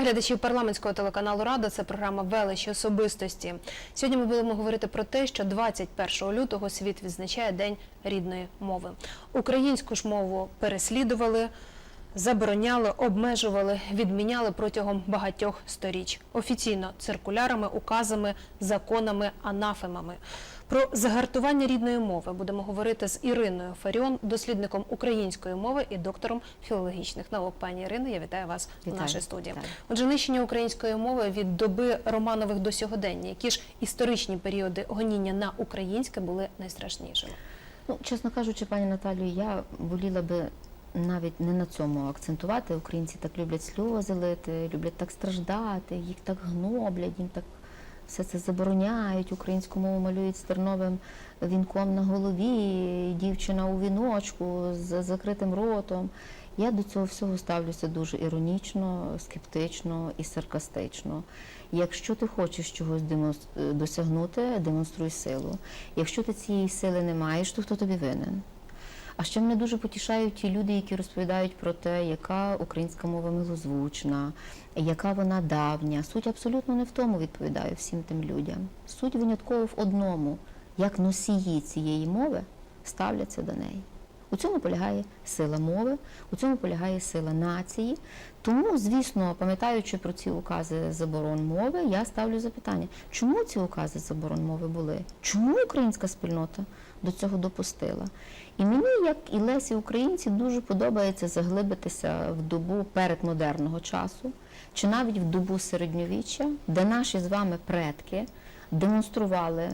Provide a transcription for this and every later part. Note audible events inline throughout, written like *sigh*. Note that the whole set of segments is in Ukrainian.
Глядачів парламентського телеканалу Рада це програма Величі особистості. Сьогодні ми будемо говорити про те, що 21 лютого світ відзначає День рідної мови. Українську ж мову переслідували, забороняли, обмежували, відміняли протягом багатьох сторіч. Офіційно циркулярами, указами, законами, анафемами. Про загартування рідної мови будемо говорити з Іриною Фаріон, дослідником української мови і доктором філологічних наук. Пані Ірино, я вітаю вас в Вітаю. нашій студії. Вітаю. Отже, нищення української мови від доби Романових до сьогодення. Які ж історичні періоди гоніння на українське були найстрашнішими? Ну, чесно кажучи, пані Наталію, я воліла би навіть не на цьому акцентувати. Українці так люблять сльози лити, люблять так страждати, їх так гноблять, їм так все це забороняють. Українську мову малюють стерновим вінком на голові, дівчина у віночку з закритим ротом. Я до цього всього ставлюся дуже іронічно, скептично і саркастично. Якщо ти хочеш чогось досягнути, демонструй силу. Якщо ти цієї сили не маєш, то хто тобі винен? А ще мене дуже потішають ті люди, які розповідають про те, яка українська мова милозвучна, яка вона давня. Суть абсолютно не в тому відповідаю всім тим людям. Суть винятково в одному, як носії цієї мови ставляться до неї. У цьому полягає сила мови, у цьому полягає сила нації. Тому, звісно, пам'ятаючи про ці укази заборон мови, я ставлю запитання, чому ці укази заборон мови були? Чому українська спільнота до цього допустила? І мені, як і Лесі Українці, дуже подобається заглибитися в добу передмодерного часу, чи навіть в добу середньовіччя, де наші з вами предки демонстрували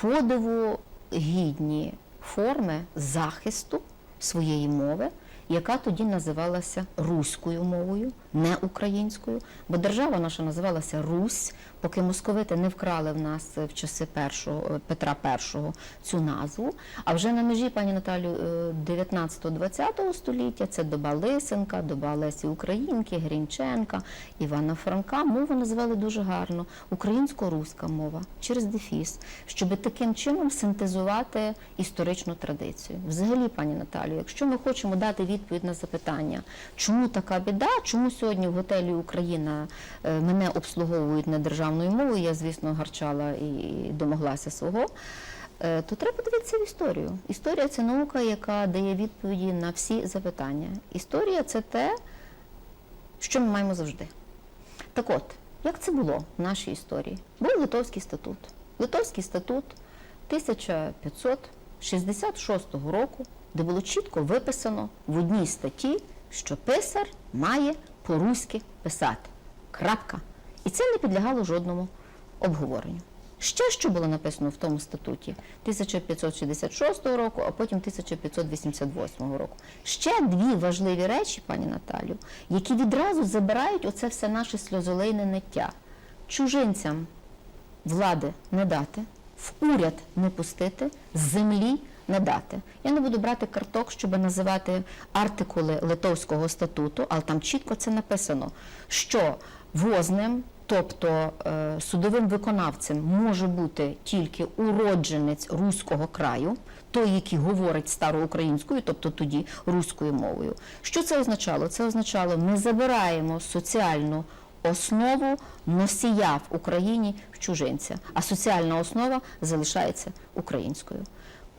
подиву гідні форми захисту своєї мови, яка тоді називалася руською мовою, не українською, бо держава наша називалася Русь, поки московити не вкрали в нас в часи першого Петра І цю назву. А вже на межі, пані Наталю, е, 19-20 століття це доба Лисенка, доба Лесі Українки, Грінченка, Івана Франка. Мову називали дуже гарно українсько-руська мова через дефіс, щоб таким чином синтезувати історичну традицію. Взагалі, пані Наталію, якщо ми хочемо дати відповідь на запитання, чому така біда, чому сьогодні в готелі Україна е, мене обслуговують не державною мовою, я, звісно, гарчала і домоглася свого. е, То треба дивитися в історію. Історія це наука, яка дає відповіді на всі запитання. Історія це те, що ми маємо завжди. Так от, як це було в нашій історії? Був Литовський статут. Литовський статут 1566 року, де було чітко виписано в одній статті, що писар має по-руськи писати. Крапка. І це не підлягало жодному обговоренню. Ще що було написано в тому статуті 1566 року, а потім 1588 року. Ще дві важливі речі, пані Наталю, які відразу забирають оце все наше сльозолейне ниття. Чужинцям влади не дати, в уряд не пустити, з землі не дати. Я не буду брати карток, щоб називати артикули Литовського статуту, але там чітко це написано, що возним, тобто е, судовим виконавцем, може бути тільки уродженець руського краю, той, який говорить староукраїнською, тобто тоді руською мовою. Що це означало? Це означало, ми забираємо соціальну основу носія в Україні в чужинця, а соціальна основа залишається українською.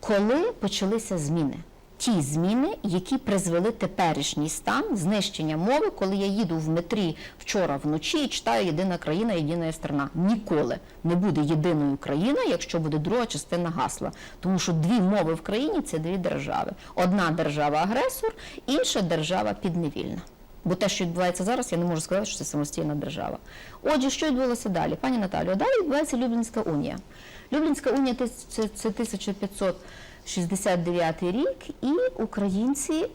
Коли почалися зміни? Ті зміни, які призвели теперішній стан знищення мови, коли я їду в метрі вчора вночі і читаю єдина країна, єдина страна. Ніколи не буде єдиною країна, якщо буде друга частина гасла. Тому що дві мови в країні це дві держави. Одна держава агресор, інша держава підневільна. Бо те, що відбувається зараз, я не можу сказати, що це самостійна держава. Отже, що відбулося далі? Пані Наталію, далі відбувається Люблінська унія. Люблінська унія це, це, це 1569 рік, і українці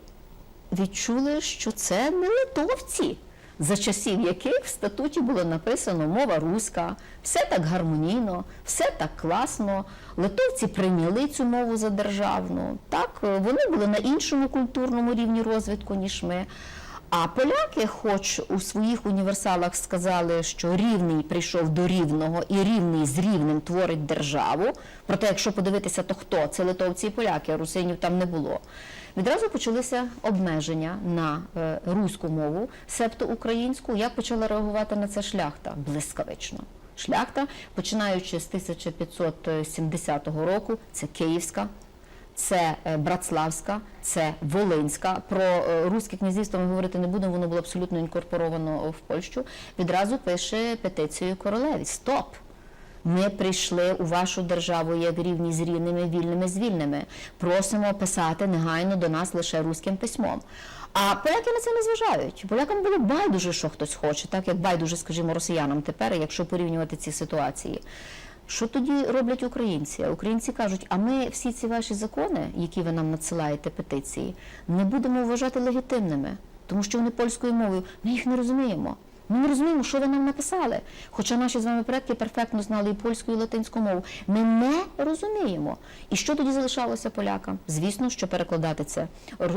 відчули, що це не литовці, за часів яких в статуті було написано мова руська, все так гармонійно, все так класно. Литовці прийняли цю мову за державну. Так, вони були на іншому культурному рівні розвитку, ніж ми. А поляки, хоч у своїх універсалах сказали, що рівний прийшов до рівного і рівний з рівним творить державу. Проте, якщо подивитися, то хто? Це литовці і поляки, а русинів там не було. Відразу почалися обмеження на е, руську мову, себто українську. Як почала реагувати на це шляхта? Блискавично. Шляхта, починаючи з 1570 року, це Київська, це е, Братславська, це Волинська. Про е, руське князівство ми говорити не будемо, воно було абсолютно інкорпоровано в Польщу. Відразу пише петицію королеві: Стоп! Ми прийшли у вашу державу як рівні з рівними, вільними з вільними. Просимо писати негайно до нас лише руським письмом. А поляки на це не зважають. Полякам було байдуже, що хтось хоче, так як байдуже, скажімо, росіянам тепер, якщо порівнювати ці ситуації. Що тоді роблять українці? Українці кажуть, а ми всі ці ваші закони, які ви нам надсилаєте петиції, не будемо вважати легітимними, тому що вони польською мовою. Ми їх не розуміємо. Ми не розуміємо, що ви нам написали. Хоча наші з вами предки перфектно знали і польську, і латинську мову. Ми не розуміємо. І що тоді залишалося полякам? Звісно, що перекладати це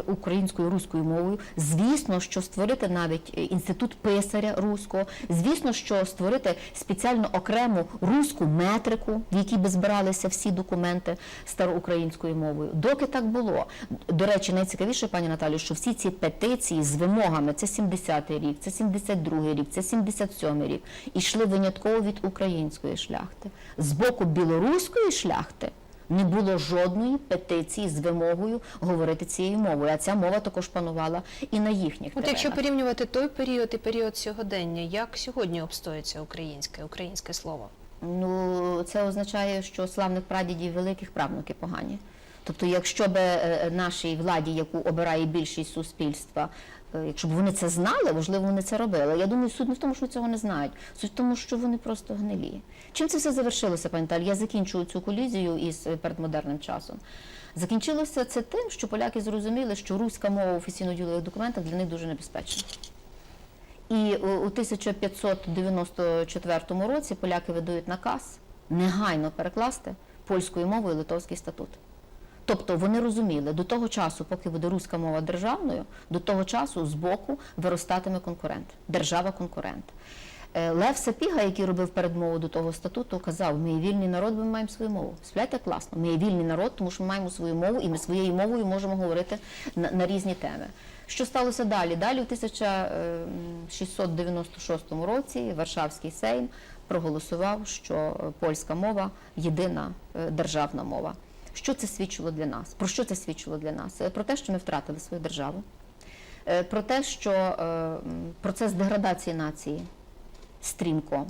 українською руською мовою. Звісно, що створити навіть е, інститут писаря руського. Звісно, що створити спеціально окрему руську метрику, в якій би збиралися всі документи староукраїнською мовою. Доки так було. До речі, найцікавіше, пані Наталю, що всі ці петиції з вимогами, це 70-й рік, це 72-й рік, це 77-й рік, ішли винятково від української шляхти. З боку білоруської шляхти не було жодної петиції з вимогою говорити цією мовою. А ця мова також панувала і на їхніх От якщо теренах. порівнювати той період і період сьогодення, як сьогодні обстоїться українське, українське слово? Ну, це означає, що славних прадідів великих правнуки погані. Тобто, якщо б е, нашій владі, яку обирає більшість суспільства, якщо б вони це знали, можливо, вони це робили. Я думаю, суть не в тому, що цього не знають, суть в тому, що вони просто гнилі. Чим це все завершилося, пані Таль? Я закінчую цю колізію із е, передмодерним часом. Закінчилося це тим, що поляки зрозуміли, що руська мова в офіційно-ділових документах для них дуже небезпечна. І е, у 1594 році поляки видають наказ негайно перекласти польською мовою литовський статут. Тобто вони розуміли, до того часу, поки буде руська мова державною, до того часу збоку виростатиме конкурент, держава-конкурент. Е, Лев Сапіга, який робив передмову до того статуту, казав: ми є вільний народ, ми маємо свою мову. Сплять класно. Ми є вільний народ, тому що ми маємо свою мову, і ми своєю мовою можемо говорити на, на різні теми. Що сталося далі? Далі в 1696 році Варшавський Сейм проголосував, що польська мова єдина е, державна мова. Що це свідчило для нас? Про що це свідчило для нас? Е, Про те, що ми втратили свою державу, Е, про те, що е, процес деградації нації стрімко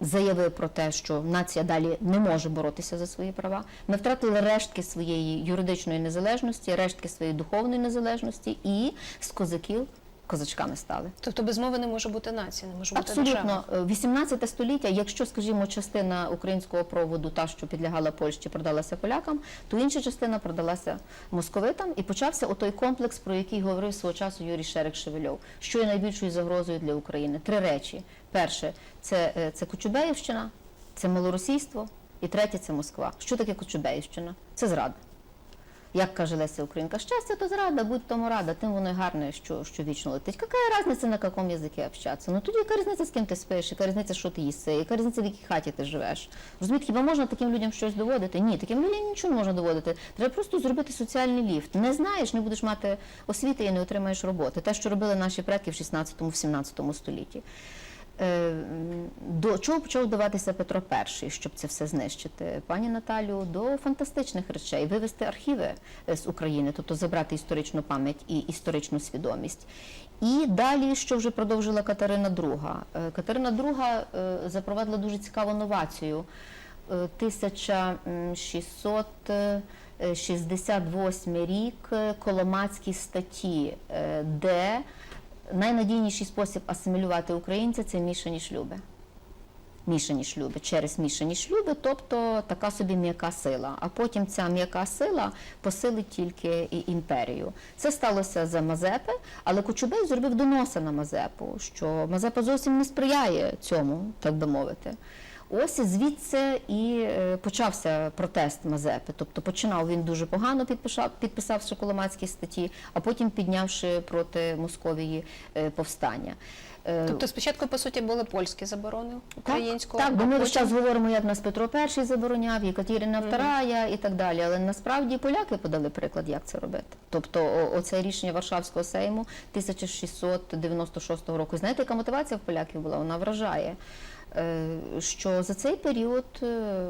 заявив про те, що нація далі не може боротися за свої права. Ми втратили рештки своєї юридичної незалежності, рештки своєї духовної незалежності і з козаків козачками стали. Тобто без мови не може бути нації, не може бути. Абсолютно. Е, 18 століття, якщо, скажімо, частина українського проводу, та, що підлягала Польщі, продалася полякам, то інша частина продалася московитам і почався отой комплекс, про який говорив свого часу Юрій Шерик Шевельов. Що є найбільшою загрозою для України? Три речі. Перше, це, е, це Кочубеївщина, це малоросійство, і третє це Москва. Що таке Кочубеївщина? Це зрада. Як каже Леся Українка, щастя то зрада, будь тому рада, тим воно й гарне, що, що вічно летить. Яка різниця, на якому язикі общатися? Ну тоді яка різниця, з ким ти спиш, яка різниця, що ти їси, яка різниця, в якій хаті ти живеш. Розумієте, хіба можна таким людям щось доводити? Ні, таким людям нічого не можна доводити. Треба просто зробити соціальний ліфт. Не знаєш, не будеш мати освіти і не отримаєш роботи. Те, що робили наші предки в 16-17 столітті. Е, До чого почав вдаватися Петро І, щоб це все знищити? Пані Наталю, до фантастичних речей вивести архіви е, з України, тобто забрати історичну пам'ять і історичну свідомість. І далі, що вже продовжила Катерина II. Е, Катерина II запровадила дуже цікаву новацію. Е, 1668 рік Коломацькі статті, де найнадійніший спосіб асимілювати українця це мішані шлюби. Мішані шлюби, через мішані шлюби, тобто така собі м'яка сила. А потім ця м'яка сила посилить тільки і імперію. Це сталося за Мазепи, але Кочубей зробив доноси на Мазепу, що Мазепа зовсім не сприяє цьому, так би мовити. Ось звідси і е, почався протест Мазепи. Тобто починав він дуже погано, підписав, підписавши коломацькі статті, а потім піднявши проти Московії е, повстання. Е, Тобто спочатку, по суті, були польські заборони українського. так, так, бо ми весь час говоримо, як нас Петро І забороняв, Єкатерина II і так далі. Але насправді поляки подали приклад, як це робити. Тобто, оце рішення Варшавського сейму 1696 року. Знаєте, яка мотивація в поляків була? Вона вражає, що за цей період е,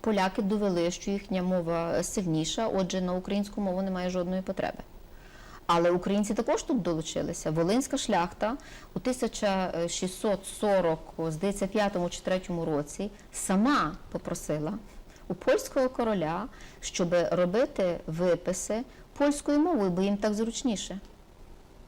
поляки довели, що їхня мова сильніша, отже, на українську мову немає жодної потреби. Але українці також тут долучилися. Волинська шляхта у 1640, здається, 5 чи 3 році сама попросила у польського короля, щоб робити виписи польською мовою, бо їм так зручніше.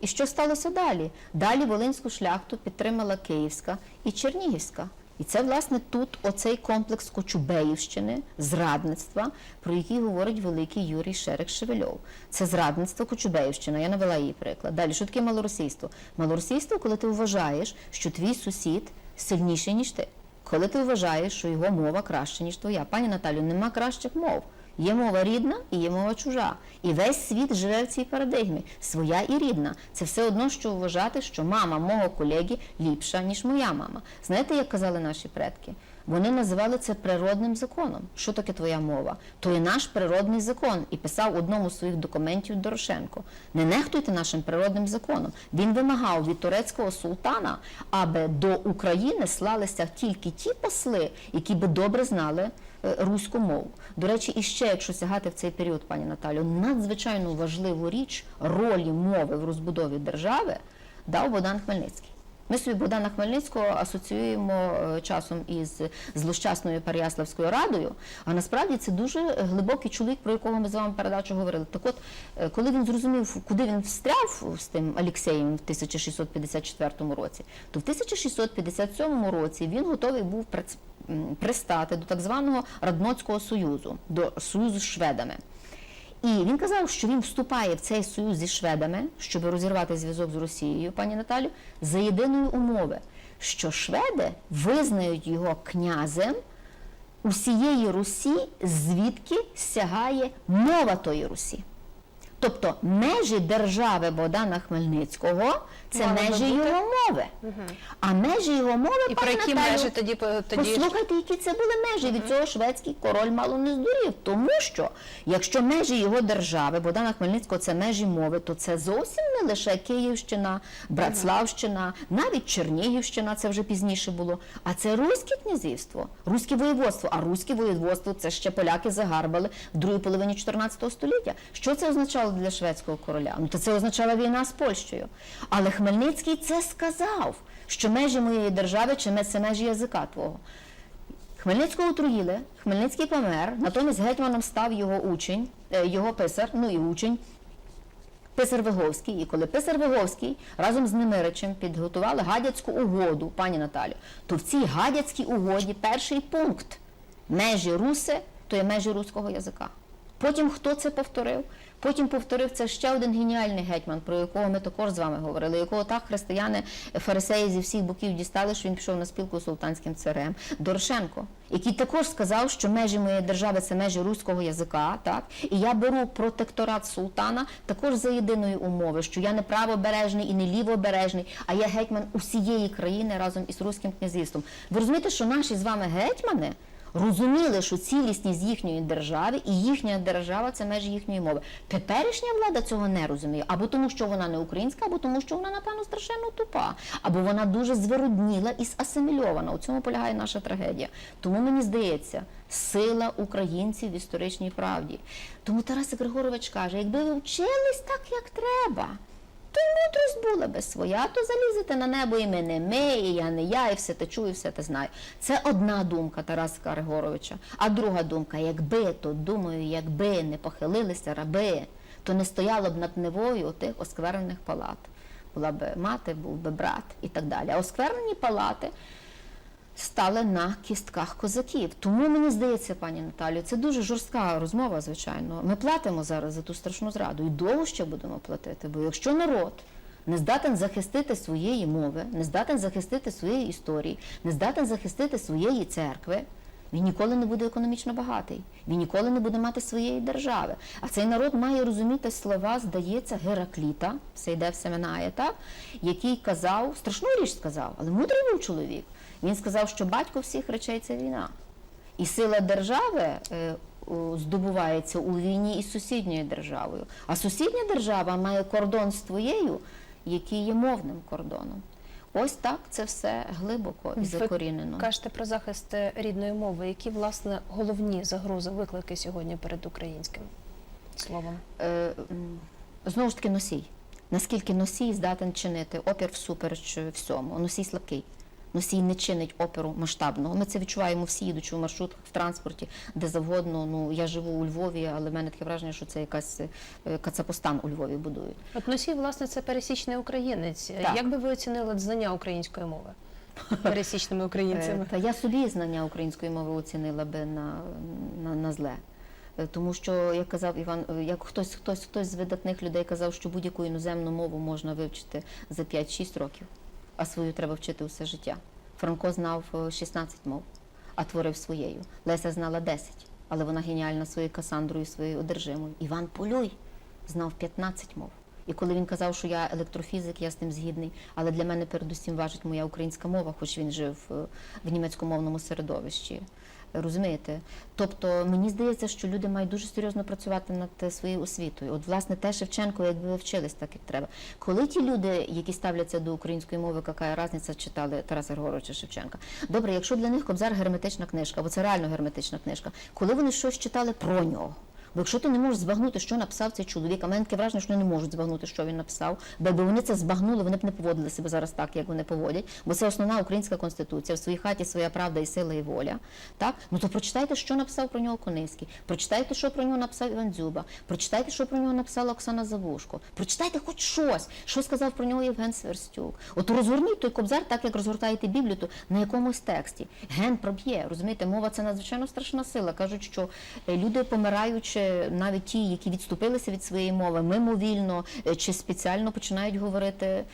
І що сталося далі? Далі Волинську шляхту підтримала Київська і Чернігівська. І це, власне, тут оцей комплекс Кочубеївщини, зрадництва, про який говорить великий Юрій Шерек Шевельов. Це зрадництво Кочубеївщина, я навела її приклад. Далі, що таке малоросійство? Малоросійство, коли ти вважаєш, що твій сусід сильніший, ніж ти. Коли ти вважаєш, що його мова краще, ніж твоя. Пані Наталю, нема кращих мов. Є мова рідна і є мова чужа. І весь світ живе в цій парадигмі. Своя і рідна. Це все одно, що вважати, що мама мого колеги ліпша, ніж моя мама. Знаєте, як казали наші предки? Вони називали це природним законом. Що таке твоя мова? То є наш природний закон. І писав одному з своїх документів Дорошенко. Не нехтуйте нашим природним законом. Він вимагав від турецького султана, аби до України слалися тільки ті посли, які би добре знали руську мову. До речі, і ще, якщо сягати в цей період, пані Наталю, надзвичайно важливу річ ролі мови в розбудові держави дав Богдан Хмельницький. Ми собі Богдана Хмельницького асоціюємо е, часом із злощасною Переяславською радою, а насправді це дуже глибокий чоловік, про якого ми з вами передачу говорили. Так от, е, коли він зрозумів, куди він встряв з тим Алексеєм в 1654 році, то в 1657 році він готовий був пристати до так званого Радноцького союзу, до союзу з шведами. І він казав, що він вступає в цей союз зі шведами, щоб розірвати зв'язок з Росією, пані Наталю, за єдиної умови, що шведи визнають його князем усієї Русі, звідки сягає мова тої Русі. Тобто межі держави Богдана Хмельницького це Мали межі бути. його мови. А межі його мови І про які Наталю, межі тоді тоді Послухайте, які це були межі. Від цього шведський король мало не здурів. Тому що якщо межі його держави, Богдана Хмельницького, це межі мови, то це зовсім не лише Київщина, Братславщина, навіть Чернігівщина, це вже пізніше було. А це Руське князівство, Руське воєводство. А Руське воєводство це ще поляки загарбали в другій половині 14 століття. Що це означало для шведського короля? Ну то це означала війна з Польщею. Але Хмельницький це сказав, що межі моєї держави чи це межі язика твого. Хмельницького отруїли, Хмельницький помер, натомість гетьманом став його учень, е, його писар, ну і учень. Писар Виговський, і коли писар Виговський разом з Немиричем підготували гадяцьку угоду, пані Наталю, то в цій гадяцькій угоді перший пункт межі руси, то є межі руського язика. Потім хто це повторив? Потім повторив це ще один геніальний гетьман, про якого ми також з вами говорили, якого так християни фарисеї зі всіх боків дістали, що він пішов на спілку з султанським царем Дорошенко, який також сказав, що межі моєї держави це межі руського язика, так і я беру протекторат султана також за єдиної умови, що я не правобережний і не лівобережний, а я гетьман усієї країни разом із руським князівством. Ви розумієте, що наші з вами гетьмани розуміли, що цілісність їхньої держави і їхня держава це межі їхньої мови. Теперішня влада цього не розуміє, або тому, що вона не українська, або тому, що вона, напевно, страшенно тупа, або вона дуже звиродніла і асимільована. У цьому полягає наша трагедія. Тому мені здається, сила українців в історичній правді. Тому Тарас Григорович каже: якби ви вчились так, як треба. То й мудрость була би своя, то залізете на небо і ми не ми, і я не я, і все те чую, все те знаю. Це одна думка Тараса Григоровича. А друга думка, якби, то думаю, якби не похилилися раби, то не стояло б над Невою отих осквернених палат. Була б мати, був би брат і так далі. А осквернені палати стали на кістках козаків. Тому мені здається, пані Наталію, це дуже жорстка розмова, звичайно. Ми платимо зараз за ту страшну зраду і довго ще будемо платити. Бо якщо народ не здатен захистити своєї мови, не здатен захистити своєї історії, не здатен захистити своєї церкви, він ніколи не буде економічно багатий, він ніколи не буде мати своєї держави. А цей народ має розуміти слова, здається, Геракліта, все йде в семенає, так? який казав, страшну річ сказав, але мудрий був чоловік. Він сказав, що батько всіх речей це війна. І сила держави е, здобувається у війні із сусідньою державою. А сусідня держава має кордон з твоєю, який є мовним кордоном. Ось так це все глибоко і Ви закорінено. Кажете про захист е, рідної мови. Які власне головні загрози, виклики сьогодні перед українським словом? Е, знову ж таки носій. Наскільки носій здатен чинити опір всупереч всьому? Носій слабкий. Носій не чинить оперу масштабного. Ми це відчуваємо всі, їдучи в маршрутках, в транспорті, де завгодно. Ну я живу у Львові, але в мене таке враження, що це якась е, кацапостан у Львові будують. От носій, власне, це пересічний українець. Так. Як би ви оцінили знання української мови *laughs* пересічними Е, українцями? Та я собі знання української мови оцінила би на, на, на зле. Е, Тому що, як казав Іван, е, як хтось, хтось, хтось з видатних людей казав, що будь-яку іноземну мову можна вивчити за 5-6 років, а свою треба вчити усе життя. Франко знав е, 16 мов, а творив своєю. Леся знала 10, але вона геніальна своєю Касандрою, своєю одержимою. Іван Полюй знав 15 мов. І коли він казав, що я електрофізик, я з тим згідний, але для мене передусім важить моя українська мова, хоч він жив е, в німецькомовному середовищі. Розумієте? Тобто мені здається, що люди мають дуже серйозно працювати над е, своєю освітою. От, власне, те Шевченко, якби ви вчились так, як треба. Коли ті люди, які ставляться до української мови, яка різниця, читали Тараса Григоровича Шевченка. Добре, якщо для них Кобзар герметична книжка, бо це реально герметична книжка, коли вони щось читали про нього. Бо якщо ти не можеш збагнути, що написав цей чоловік, а мене таке враження, що вони не можуть збагнути, що він написав, бо якби вони це збагнули, вони б не поводили себе зараз так, як вони поводять, бо це основна українська конституція, в своїй хаті своя правда і сила і воля. Так? Ну то прочитайте, що написав про нього Кониський, прочитайте, що про нього написав Іван Дзюба, прочитайте, що про нього написала Оксана Завушко, прочитайте хоч щось, що сказав про нього Євген Сверстюк. От розгорніть той кобзар, так як розгортаєте Біблію, то на якомусь тексті. Ген проб'є, розумієте, мова це надзвичайно страшна сила. Кажуть, що е, люди помираючи, навіть ті, які відступилися від своєї мови, мимовільно е, чи спеціально починають говорити е,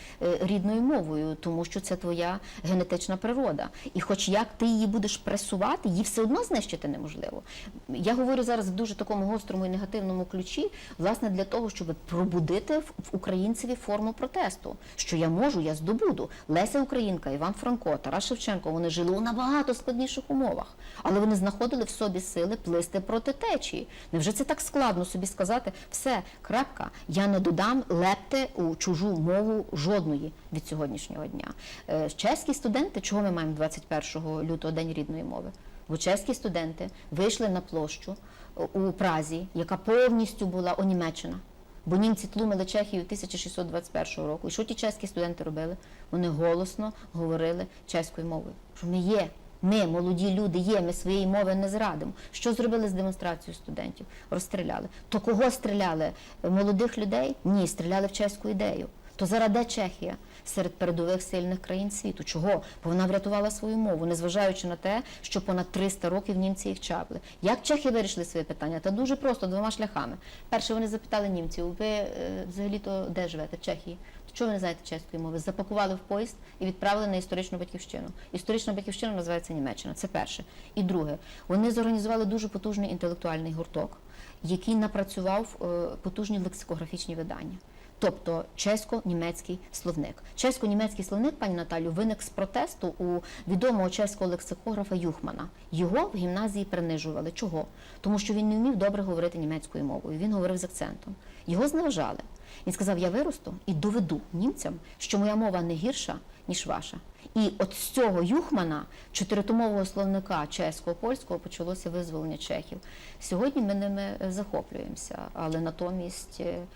рідною мовою, тому що це твоя генетична природа. І хоч як ти її будеш пресувати, її все одно знищити неможливо. Я говорю зараз в дуже такому гострому і негативному ключі, власне, для того, щоб пробудити в українцеві форму протесту, що я можу, я здобуду. Леся Українка, Іван Франко, Тарас Шевченко, вони жили у набагато складніших умовах, але вони знаходили в собі сили плисти проти течії. Невже це так складно собі сказати? Все, крапка, я не додам лепти у чужу мову жодної від сьогоднішнього дня. Е, Чеські студенти, чого ми маємо 21 лютого День рідної мови? Бо чеські студенти вийшли на площу е, у Празі, яка повністю була онімечена. Бо німці тлумили Чехію 1621 року. І що ті чеські студенти робили? Вони голосно говорили чеською мовою. Що ми є, ми, молоді люди, є, ми своєї мови не зрадимо. Що зробили з демонстрацією студентів? Розстріляли. То кого стріляли? Молодих людей? Ні, стріляли в чеську ідею. То зараз де Чехія серед передових сильних країн світу? Чого? Бо вона врятувала свою мову, незважаючи на те, що понад 300 років німці їх чапли. Як чехи вирішили своє питання? Та дуже просто двома шляхами. Перше, вони запитали німців: ви е, взагалі-то де живете? Чехії? Чого ви не знаєте чеської мови? Запакували в поїзд і відправили на історичну батьківщину. Історична батьківщина називається Німеччина. Це перше. І друге, вони зорганізували дуже потужний інтелектуальний гурток, який напрацював е, потужні лексикографічні видання. Тобто чесько-німецький словник. Чесько-німецький словник, пані Наталю, виник з протесту у відомого чеського лексикографа Юхмана. Його в гімназії принижували. Чого? Тому що він не вмів добре говорити німецькою мовою. Він говорив з акцентом. Його зневажали. Він сказав: Я виросту і доведу німцям, що моя мова не гірша, ніж ваша. І от з цього Юхмана, чотиритомового словника чеського польського, почалося визволення чехів. Сьогодні ми ними е, захоплюємося, але натомість. е,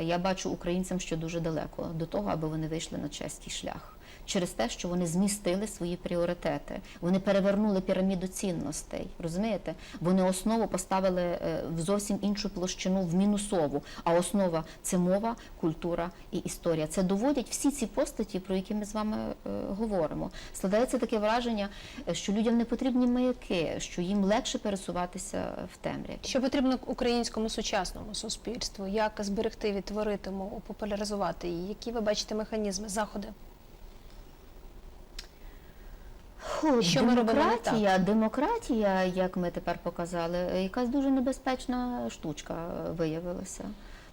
я бачу українцям, що дуже далеко до того, аби вони вийшли на чеський шлях. Через те, що вони змістили свої пріоритети, вони перевернули піраміду цінностей. Розумієте? Вони основу поставили е, в зовсім іншу площину в мінусову. А основа це мова, культура і історія. Це доводять всі ці постаті, про які ми з вами е, говоримо. Складається таке враження, е, що людям не потрібні маяки, що їм легше пересуватися в темряві. Що потрібно українському сучасному суспільству? Як зберегти відтворити мову, популяризувати її? Які ви бачите механізми, заходи? Фу, Що ми робимо демократія, демократія, як ми тепер показали, якась дуже небезпечна штучка е, виявилася.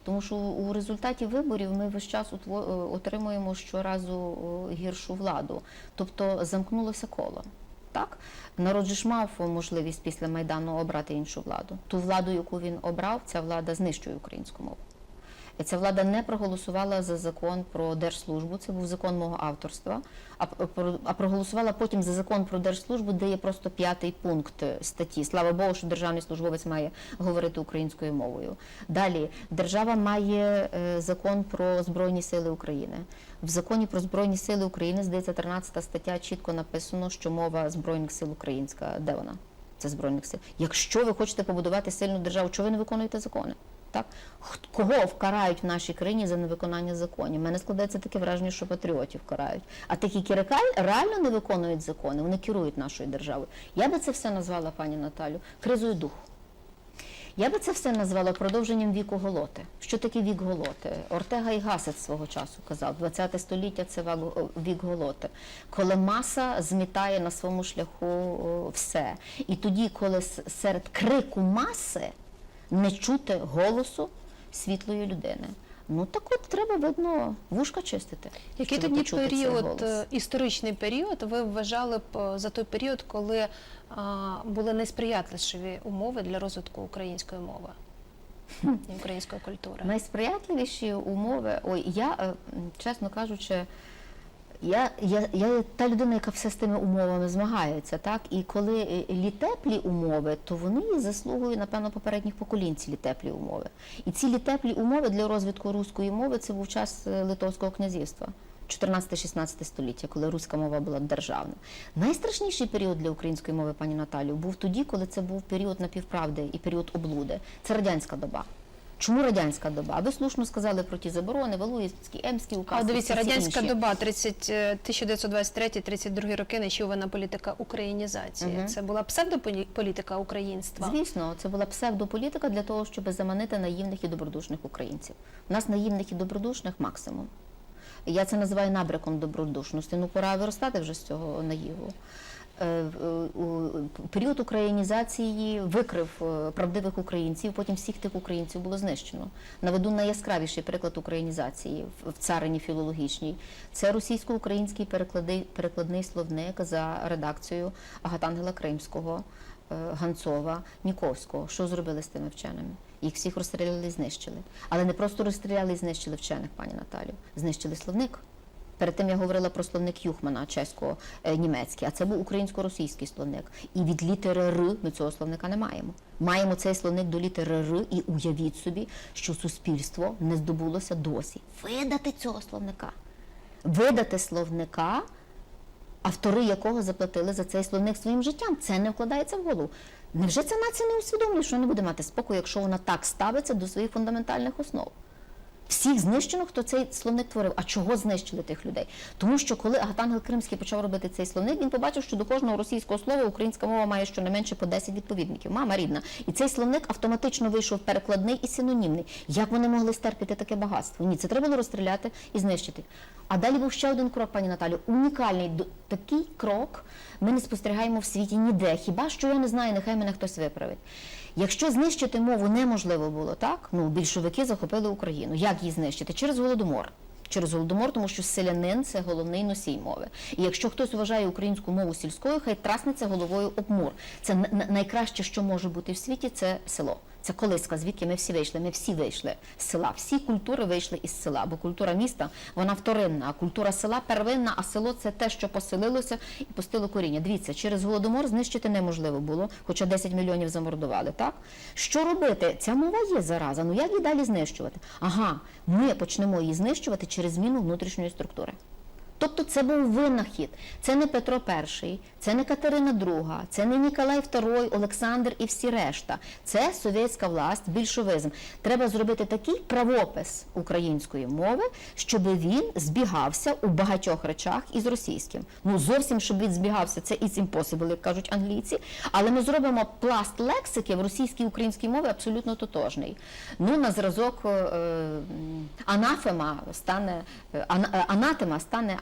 Тому що у результаті виборів ми весь час е, отримуємо щоразу гіршу владу. Тобто замкнулося коло. Так? Народ же ж мав можливість після Майдану обрати іншу владу. Ту владу, яку він обрав, ця влада знищує українську мову. Ця влада не проголосувала за закон про держслужбу. Це був закон мого авторства. А проголосувала потім за закон про держслужбу, де є просто п'ятий пункт статті. Слава Богу, що державний службовець має говорити українською мовою. Далі держава має е, закон про збройні сили України. В законі про збройні сили України здається 13 стаття. Чітко написано, що мова збройних сил українська. Де вона? Це збройних сил. Якщо ви хочете побудувати сильну державу, чого ви не виконуєте закони? Так кого вкарають в нашій країні за невиконання законів? Мене складається таке враження, що патріотів карають. А такі, які реально не виконують закони, вони керують нашою державою. Я би це все назвала, пані Наталю, кризою духу. Я би це все назвала продовженням віку голоти. Що таке вік голоти? Ортега і Гасет свого часу казав, 20 століття це вік голоти, коли маса змітає на своєму шляху все. І тоді, коли серед крику маси не чути голосу світлої людини. Ну так от треба, видно, вушка чистити. Який тоді період, е, історичний період, ви вважали б е, за той період, коли а, були найсприятливіші умови для розвитку української мови і української культури? Найсприятливіші умови. Ой, я, е, чесно кажучи, я, я, я та людина, яка все з тими умовами змагається, так? І коли е, літеплі умови, то вони є заслугою, напевно, попередніх поколінь ці літеплі умови. І ці літеплі умови для розвитку руської мови це був час е, Литовського князівства. 14-16 століття, коли руська мова була державна. Найстрашніший період для української мови, пані Наталю, був тоді, коли це був період напівправди і період облуди. Це радянська доба. Чому радянська доба? Ви слушно сказали про ті заборони, Валуївський, Емський указ. А дивіться, радянська інші. доба 30, е, 1923-32 роки нечувана політика українізації. Мгм. Це була псевдополітика українства. Звісно, це була псевдополітика для того, щоб заманити наївних і добродушних українців. У нас наївних і добродушних максимум. Я це називаю набряком добродушності. Ну, пора виростати вже з цього наїву. Е, е, у- Період українізації викрив е, правдивих українців, потім всіх тих українців було знищено. Наведу найяскравіший приклад українізації в- царині філологічній. Це російсько-український перекладний словник за редакцією Агатангела Кримського, Ганцова, Ніковського. Що зробили з тими вченими? Їх всіх розстріляли і знищили. Але не просто розстріляли і знищили вчених, пані Наталю, знищили словник. Перед тим я говорила про словник Юхмана чесько-німецький, а це був українсько-російський словник. І від літери Р ми цього словника не маємо. Маємо цей словник до літери Р, і уявіть собі, що суспільство не здобулося досі видати цього словника. Видати словника, автори якого заплатили за цей словник своїм життям. Це не вкладається в голову. Невже ця нація не усвідомлює, що не буде мати спокою, якщо вона так ставиться до своїх фундаментальних основ? Всіх знищено, хто цей словник творив. А чого знищили тих людей? Тому що коли Агатангел Кримський почав робити цей словник, він побачив, що до кожного російського слова українська мова має щонайменше по 10 відповідників. Мама рідна. І цей словник автоматично вийшов перекладний і синонімний. Як вони могли стерпіти таке багатство? Ні, це треба було розстріляти і знищити. А далі був ще один крок, пані Наталю. Унікальний такий крок ми не спостерігаємо в світі ніде. Хіба що я не знаю, нехай мене хтось виправить. Якщо знищити мову неможливо було, так ну більшовики захопили Україну. Як її знищити? Через голодомор. Через голодомор, тому що селянин це головний носій мови. І якщо хтось вважає українську мову сільською, хай траснеться головою об мур. Це найкраще, що може бути в світі, це село. Це колиска, звідки ми всі вийшли. Ми всі вийшли з села. Всі культури вийшли із села, бо культура міста вона вторинна, а культура села первинна, а село це те, що поселилося і пустило коріння. Дивіться, через голодомор знищити неможливо було, хоча 10 мільйонів замордували. Так що робити? Ця мова є зараза. Ну як її далі знищувати? Ага, ми почнемо її знищувати через зміну внутрішньої структури. Тобто це був винахід. Це не Петро І, це не Катерина II, це не Ніколай II, Олександр і всі решта. Це совєтська власть, більшовизм. Треба зробити такий правопис української мови, щоб він збігався у багатьох речах із російським. Ну зовсім щоб він збігався, це it's impossible, як кажуть англійці. Але ми зробимо пласт лексики в російській і українській мові абсолютно тотожний. Ну на зразок е, анафема стане е, ана- е, анатема стане е,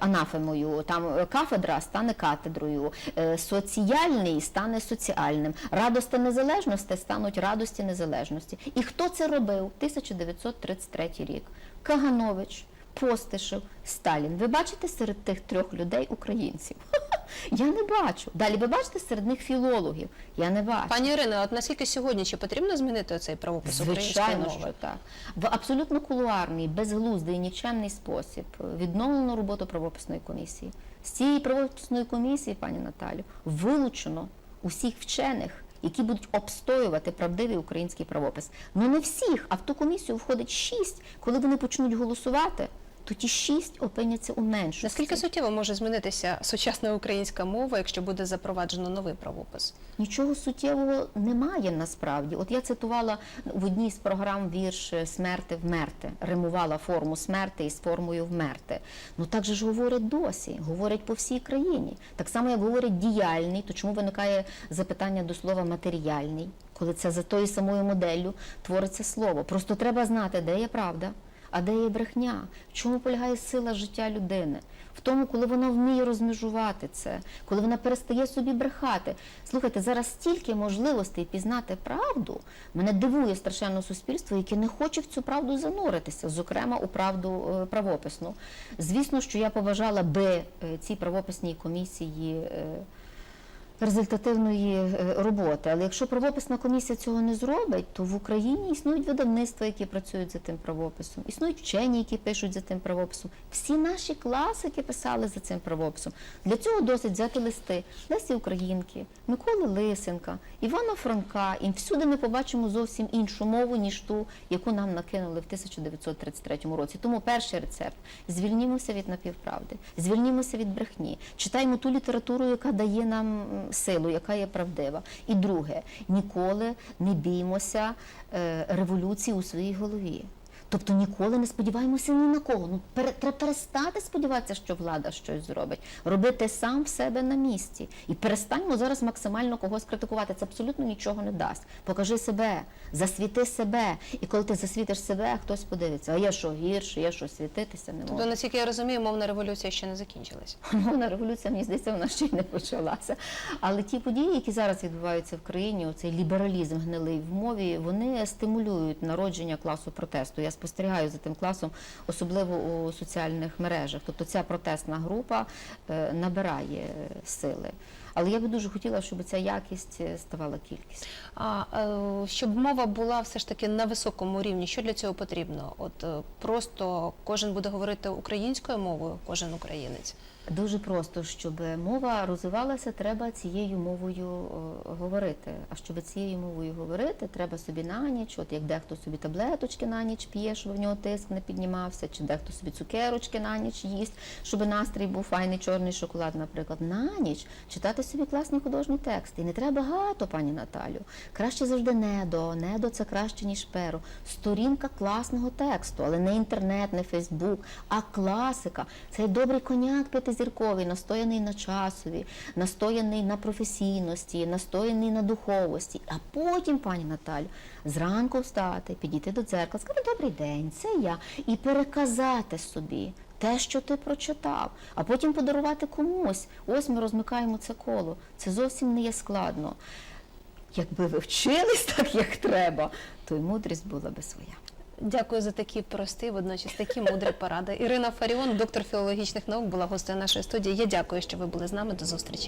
анафемою, там е, кафедра стане катедрою, е, соціальний стане соціальним, радость та незалежності стануть радості незалежності. І хто це робив? 1933 рік. Каганович. Постишев, Сталін. Ви бачите серед тих трьох людей українців? *laughs* Я не бачу. Далі ви бачите серед них філологів? Я не бачу. Пані Ірино, от наскільки сьогодні чи потрібно змінити оцей правопис української Звичайно, мови? що так. В абсолютно кулуарний, безглуздий, нікчемний спосіб відновлено роботу правописної комісії. З цієї правописної комісії, пані Наталю, вилучено усіх вчених, які будуть обстоювати правдивий український правопис. Ну не всіх, а в ту комісію входить шість. Коли вони почнуть голосувати, то ті шість опиняться у меншості. Наскільки суттєво може змінитися сучасна українська мова, якщо буде запроваджено новий правопис? Нічого суттєвого немає насправді. От я цитувала в одній з програм вірш Смерти вмерти, римувала форму смерти із формою вмерти. Ну так же ж говорять досі, говорять по всій країні. Так само, як говорять діяльний, то чому виникає запитання до слова матеріальний, коли це за тою самою моделлю твориться слово. Просто треба знати, де є правда. А де є брехня? В чому полягає сила життя людини? В тому, коли вона вміє розмежувати це, коли вона перестає собі брехати. Слухайте, зараз стільки можливостей пізнати правду. Мене дивує страшенно суспільство, яке не хоче в цю правду зануритися, зокрема у правду е, правописну. Звісно, що я побажала би е, цій правописній комісії. Результативної е, роботи. Але якщо правописна комісія цього не зробить, то в Україні існують видавництва, які працюють за тим правописом, існують вчені, які пишуть за тим правописом. Всі наші класики писали за цим правописом. Для цього досить взяти листи Лесі Українки, Миколи Лисенка, Івана Франка. І всюди ми побачимо зовсім іншу мову, ніж ту, яку нам накинули в 1933 році. Тому перший рецепт звільнімося від напівправди, звільнімося від брехні, читаємо ту літературу, яка дає нам силу, яка є правдива. І друге, ніколи не біймося е, революції у своїй голові. Тобто ніколи не сподіваємося ні на кого. Ну пере, треба перестати сподіватися, що влада щось зробить. Робити сам в себе на місці. І перестаньмо зараз максимально когось критикувати. Це абсолютно нічого не дасть. Покажи себе, засвіти себе. І коли ти засвітиш себе, хтось подивиться, а я що гірше, я що світитися не можу. Тобто, наскільки я розумію, мовна революція ще не закінчилась. *laughs* Мовна революція, мені здається, вона ще й не почалася. Але ті події, які зараз відбуваються в країні, оцей лібералізм гнилий в мові, вони стимулюють народження класу протесту. Я спостерігаю за тим класом, особливо у соціальних мережах. Тобто ця протестна група е, набирає сили. Але я би дуже хотіла, щоб ця якість е, ставала кількістю. А е, щоб мова була все ж таки на високому рівні, що для цього потрібно? От е, просто кожен буде говорити українською мовою, кожен українець. Дуже просто, щоб мова розвивалася, треба цією мовою е, говорити. А щоб цією мовою говорити, треба собі на ніч, от як дехто собі таблеточки на ніч п'є, щоб в нього тиск не піднімався, чи дехто собі цукерочки на ніч їсть, щоб настрій був файний чорний шоколад, наприклад. На ніч читати собі класні художні тексти. І не треба багато, пані Наталю. Краще завжди недо. Недо це краще, ніж перо. Сторінка класного тексту, але не інтернет, не Фейсбук, а класика. Це добрий коняк п'ятизірковий, настояний на часові, настояний на професійності, настояний на духовості. А потім, пані Наталю, зранку встати, підійти до дзеркала, сказати добрий день, це я, і переказати собі. Те, що ти прочитав, а потім подарувати комусь. Ось ми розмикаємо це коло. Це зовсім не є складно. Якби ви вчились так, як треба, то й мудрість була би своя. Дякую за такі прості, водночас такі мудрі поради. Ірина Фаріон, доктор філологічних наук, була гостею нашої студії. Я дякую, що ви були з нами. До зустрічі.